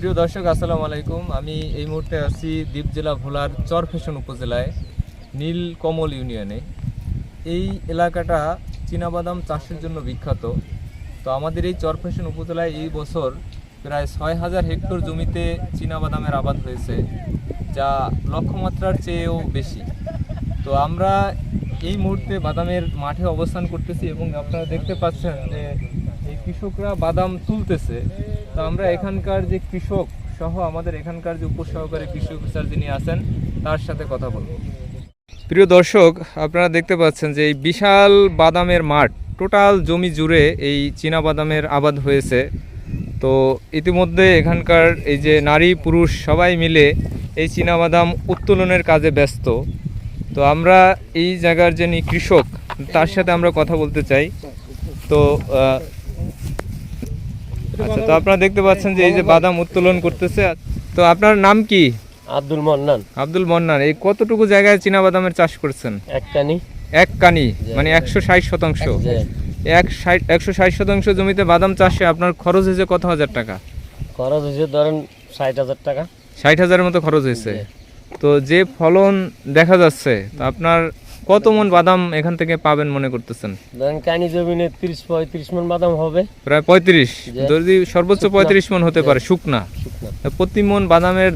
প্রিয় দর্শক, আসসালামু আলাইকুম। আমি এই মুহূর্তে আছি দ্বীপ জেলা ভোলার চরফেশন উপজেলায়, নীল কমল ইউনিয়নে। এই এলাকাটা চীনাবাদাম চাষের জন্য বিখ্যাত। তো আমাদের এই চরফেশন উপজেলায় এই বছর প্রায় ছয় হাজার হেক্টর জমিতে চীনাবাদামের আবাদ হয়েছে, যা লক্ষ্যমাত্রার চেয়েও বেশি। তো আমরা এই মুহূর্তে বাদামের মাঠে অবস্থান করতেছি এবং আপনারা দেখতে পাচ্ছেন যে কৃষকরা বাদাম তুলতেছে। তো আমরা এখানকার যে কৃষক সহ আমাদের এখানকার যে উপসহকারী কৃষি অফিসার যিনি আছেন, তার সাথে কথা বলব। প্রিয় দর্শক, আপনারা দেখতে পাচ্ছেন যে এই বিশাল বাদামের মাঠ, টোটাল জমি জুড়ে এই চীনা বাদামের আবাদ হয়েছে। তো ইতিমধ্যে এখানকার এই যে নারী, পুরুষ সবাই মিলে এই চীনা বাদাম উত্তোলনের কাজে ব্যস্ত। তো আমরা এই জায়গার যিনি কৃষক, তার সাথে আমরা কথা বলতে চাই। তো আচ্ছা তো আপনারা দেখতে পাচ্ছেন যে এই যে বাদাম উত্তোলন করতেছে। তো আপনার নাম কি? আব্দুল মন্নান। আব্দুল মন্নান এই কতটুকু জায়গায় চীনা বাদামের চাষ করছেন? এককানি এক কানি মানে একশো ষাট শতাংশ। এক ষাট একশো ষাট শতাংশ জমিতে বাদাম চাষে আপনার খরচ হয়েছে কত হাজার টাকা? খরচ হয়েছে ধরেন ষাট হাজার টাকা। ষাট হাজারের মতো খরচ হয়েছে। তো যে ফলন দেখা যাচ্ছে তো আপনার কত মন বাদাম এখান থেকে পাবেন মনে করতেছেন? কানি জমিনে তিরিশ পঁয়ত্রিশ মন বাদাম হবে। প্রায় পঁয়ত্রিশ। যদি সর্বোচ্চ পঁয়ত্রিশ মন হতে পারে শুকনা। প্রতি মন বাদামের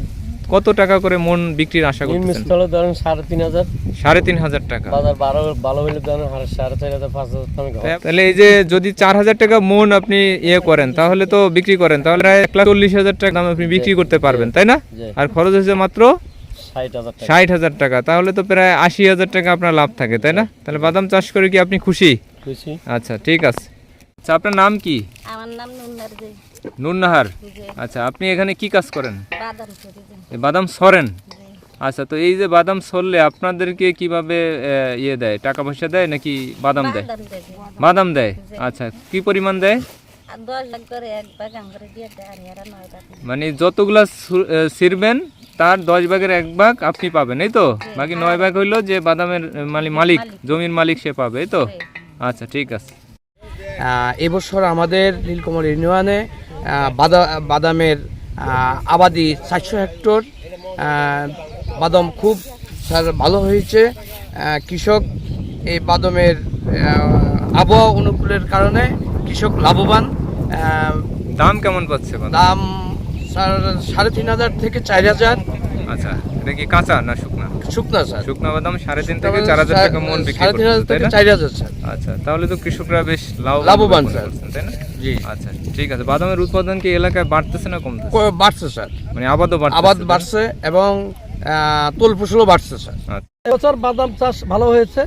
কত টাকা করে মন বিক্রির আশা নিম্ন করতেছেন? স্থলে ধরেন সাড়ে তিন হাজার। সাড়ে তিন হাজার টাকা। বাজার বারো ভালো হলে ধরেন সাড়ে চার হাজার পাঁচ হাজার। তাহলে এই যে যদি চার হাজার টাকা মন আপনি ইয়ে করেন তাহলে তো বিক্রি করেন। তাহলে প্রায় এক লাখ চল্লিশ হাজার টাকা দাম আপনি বিক্রি করতে পারবেন তাই না? আর খরচ হয়েছে মাত্র ষাট হাজার টাকা। টাকা তাহলে তো প্রায় আশি হাজার টাকা আপনার লাভ থাকে তাই না? তাহলে বাদাম চাষ করে কি আপনি খুশি? খুশি। আচ্ছা ঠিক আছে। আচ্ছা আপনার নাম কি? আমার নাম নুননাহার আচ্ছা আপনি এখানে কি কাজ করেন? বাদাম সরেন? আচ্ছা তো এই যে বাদাম সরলে আপনাদেরকে কীভাবে ইয়ে দেয়? টাকা পয়সা দেয় নাকি বাদাম দেয়? বাদাম দেয় আচ্ছা কি পরিমাণ দেয়? মানে যতগুলা ছিঁড়বেন তার দশ ভাগের এক ভাগ আপনি পাবেন এই তো? বাকি নয় ভাগ হইল যে বাদামের মালি- মালিক জমির মালিক সে পাবে এই তো? আচ্ছা ঠিক আছে। এবছর আমাদের নীলকমল ইউনিয়নে বাদা বাদামের আবাদি চারশো হেক্টর বাদাম খুব স্যার ভালো হয়েছে। কৃষক এই বাদামের আবহাওয়া অনুকূলের কারণে কৃষক লাভবান। দাম কেমন পাচ্ছে দাম সাড়ে তিন হাজার থেকে চার হাজার। আচ্ছা এটা কি কাঁচা না শুকনা? শুকনা স্যার। শুকনা বাদাম সাড়ে তিন থেকে চার হাজার টাকা মন বিক্রি সাড়ে তিন হাজার থেকে চার হাজার স্যার। আচ্ছা তাহলে তো কৃষকরা বেশ লাভবান লাভবান, স্যার। তাই না? জি। আচ্ছা ঠিক আছে। বাদামের উৎপাদন কি এলাকায় বাড়তেছে না কমতেছে? বাড়ছে স্যার। মানে আবাদও বাড়তেছে আবাদ বাড়ছে এবং আহ, তোল ফসলও বাড়ছে স্যার। আচ্ছা। এবছর বাদাম চাষ ভালো হয়েছে।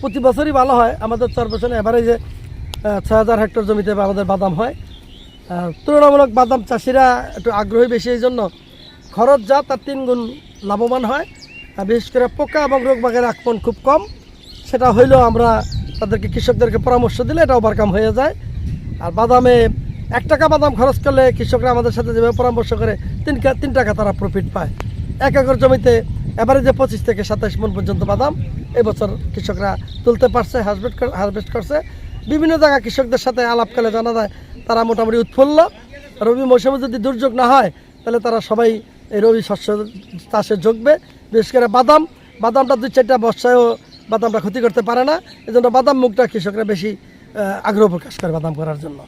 প্রতি বছরই ভালো হয়। আমাদের চার বছর এভারেজে ছয় হাজার হেক্টর জমিতে আমাদের বাদাম হয়। তুলনামূলক বাদাম চাষিরা একটু আগ্রহী বেশি, এই জন্য খরচ যা তার তিন গুণ লাভবান হয়। বিশেষ করে পোকা এবং রোগ বাগের আক্রমণ খুব কম। সেটা হইলেও আমরা তাদেরকে কৃষকদেরকে পরামর্শ দিলে এটা ওভারকাম হয়ে যায়। আর বাদামে এক টাকা বাদাম খরচ করলে কৃষকরা আমাদের সাথে যেভাবে পরামর্শ করে, তিন তিন টাকা তারা প্রফিট পায়। এক একর জমিতে এভারেজে পঁচিশ থেকে সাতাশ মন পর্যন্ত বাদাম এবছর কৃষকরা তুলতে পারছে হারভেস্ট হারভেস্ট করছে। বিভিন্ন জায়গায় কৃষকদের সাথে আলাপকালে জানা যায় তারা মোটামুটি উৎফুল্ল। রবি মৌসুমে যদি দুর্যোগ না হয়, তাহলে তারা সবাই এই রবি শস্য চাষে যোগবে। বিশেষ করে বাদাম। বাদামটা দুই চারটা বর্ষায়ও বাদামটা ক্ষতি করতে পারে না। এই জন্য বাদাম মুখটা কৃষকরা বেশি আগ্রহ প্রকাশ করে বাদাম করার জন্য।